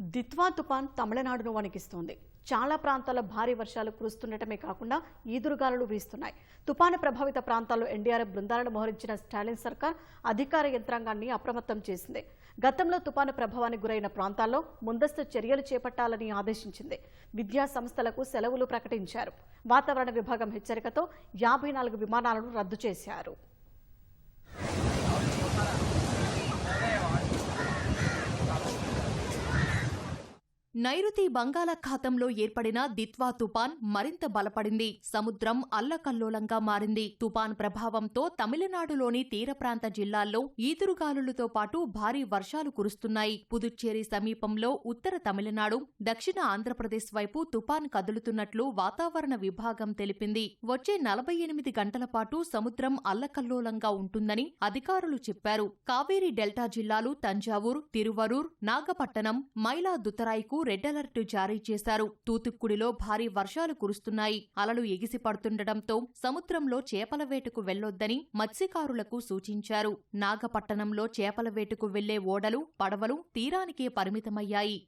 దిత్వా తుపాన్ తమిళనాడును వణికిస్తోంది. చాలా ప్రాంతాల్లో భారీ వర్షాలు కురుస్తుండటమే కాకుండా ఈదురుగాలులు వీస్తున్నాయి. తుపాను ప్రభావిత ప్రాంతాల్లో ఎన్డీఆర్ఎఫ్ బృందాలను మోహరించిన స్టాలిన్ సర్కార్ అధికార యంత్రాంగాన్ని అప్రమత్తం చేసింది. గతంలో తుపాను ప్రభావానికి గురైన ప్రాంతాల్లో ముందస్తు చర్యలు చేపట్టాలని ఆదేశించింది. విద్యా సంస్థలకు సెలవులు ప్రకటించారు. వాతావరణ విభాగం హెచ్చరికతో యాభై నాలుగు విమానాలను రద్దు చేశారు. నైరుతి బంగాళాఖాతంలో ఏర్పడిన దిత్వా తుపాన్ మరింత బలపడింది. సముద్రం అల్లకల్లోలంగా మారింది. తుపాన్ ప్రభావంతో తమిళనాడులోని తీర ప్రాంత జిల్లాల్లో ఈదురుగాలులతో పాటు భారీ వర్షాలు కురుస్తున్నాయి. పుదుచ్చేరి సమీపంలో ఉత్తర తమిళనాడు దక్షిణ ఆంధ్రప్రదేశ్ వైపు తుపాన్ కదులుతున్నట్లు వాతావరణ విభాగం తెలిపింది. వచ్చే నలభై ఎనిమిది గంటల పాటు సముద్రం అల్లకల్లోలంగా ఉంటుందని అధికారులు చెప్పారు. కావేరీ డెల్టా జిల్లాలు తంజావూర్ తిరువరూర్ నాగపట్టణం మైలాదుతరాయికు రెడ్ అలర్ట్ జారీ చేశారు. తూతుక్కుడిలో భారీ వర్షాలు కురుస్తున్నాయి. అలలు ఎగిసి పడుతుండటంతో సముద్రంలో చేపల వేటకు వెళ్ళొద్దని మత్స్యకారులకు సూచించారు. నాగపట్టణంలో చేపల వేటకు వెళ్ళే ఓడలు పడవలు తీరానికే పరిమితమయ్యాయి.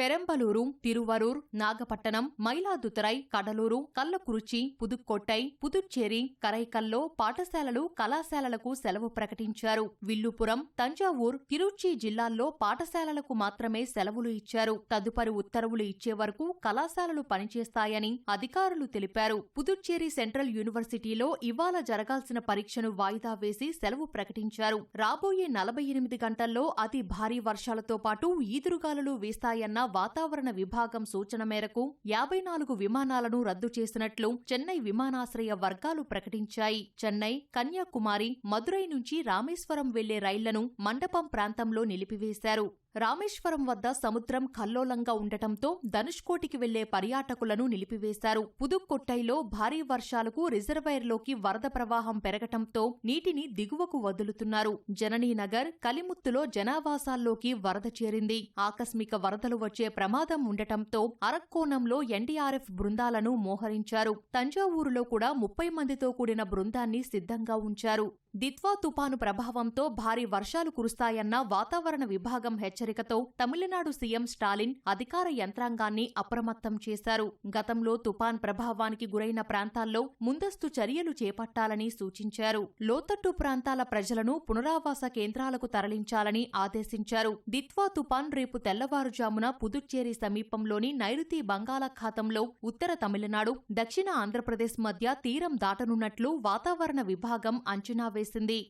పెరంబలూరు తిరువరూర్ నాగపట్టణం మైలాదుతరై కడలూరు కల్లకురుచి పుదుక్కోటై పుదుచ్చేరి కరైకల్లో పాఠశాలలు కళాశాలలకు సెలవు ప్రకటించారు విల్లుపురం తంజావూర్ తిరుచి జిల్లాల్లో పాఠశాలలకు మాత్రమే సెలవులు ఇచ్చారు తదుపరి ఉత్తర్వులు ఇచ్చే వరకు కళాశాలలు పనిచేస్తాయని అధికారులు తెలిపారు పుదుచ్చేరి సెంట్రల్ యూనివర్సిటీలో ఇవాళ జరగాల్సిన పరీక్షను వాయిదా వేసి సెలవు ప్రకటించారు రాబోయే నలభై ఎనిమిది గంటల్లో అతి భారీ వర్షాలతో పాటు ఈదురుగాలులు వీస్తాయన్న వాతావరణ విభాగం సూచన మేరకు యాభై నాలుగు విమానాలను రద్దు చేసినట్లు చెన్నై విమానాశ్రయ వర్గాలు ప్రకటించాయి. చెన్నై కన్యాకుమారి మదురై నుంచి రామేశ్వరం వెళ్ళే రైళ్ళను మండపం ప్రాంతంలో నిలిపివేశారు. రామేశ్వరం వద్ద సముద్రం కల్లోలంగా ఉండటంతో ధనుష్కోటికి వెళ్ళే పర్యాటకులను నిలిపివేశారు. పుదుక్కొట్టైలో భారీ వర్షాలకు రిజర్వాయర్లోకి వరద ప్రవాహం పెరగటంతో నీటిని దిగువకు వదులుతున్నారు. జననీనగర్ కలిముత్తులో జనావాసాల్లోకి వరద చేరింది. ఆకస్మిక వరదలు వచ్చే ప్రమాదం ఉండటంతో అరక్కోణంలో ఎన్డీఆర్ఎఫ్ బృందాలను మోహరించారు. తంజావూరులో కూడా ముప్పై మందితో కూడిన బృందాన్ని సిద్ధంగా ఉంచారు. దిత్వా తుపాను ప్రభావంతో భారీ వర్షాలు కురుస్తాయన్న వాతావరణ విభాగం హెచ్చరికతో తమిళనాడు సీఎం స్టాలిన్ అధికార యంత్రాంగాన్ని అప్రమత్తం చేశారు. గతంలో తుపాన్ ప్రభావానికి గురైన ప్రాంతాల్లో ముందస్తు చర్యలు చేపట్టాలని సూచించారు. లోతట్టు ప్రాంతాల ప్రజలను పునరావాస కేంద్రాలకు తరలించాలని ఆదేశించారు. దిత్వా తుపాన్ రేపు తెల్లవారుజామున పుదుచ్చేరి సమీపంలోని నైరుతి బంగాళాఖాతంలో ఉత్తర తమిళనాడు దక్షిణ ఆంధ్రప్రదేశ్ మధ్య తీరం దాటనున్నట్లు వాతావరణ విభాగం అంచనా వేసింది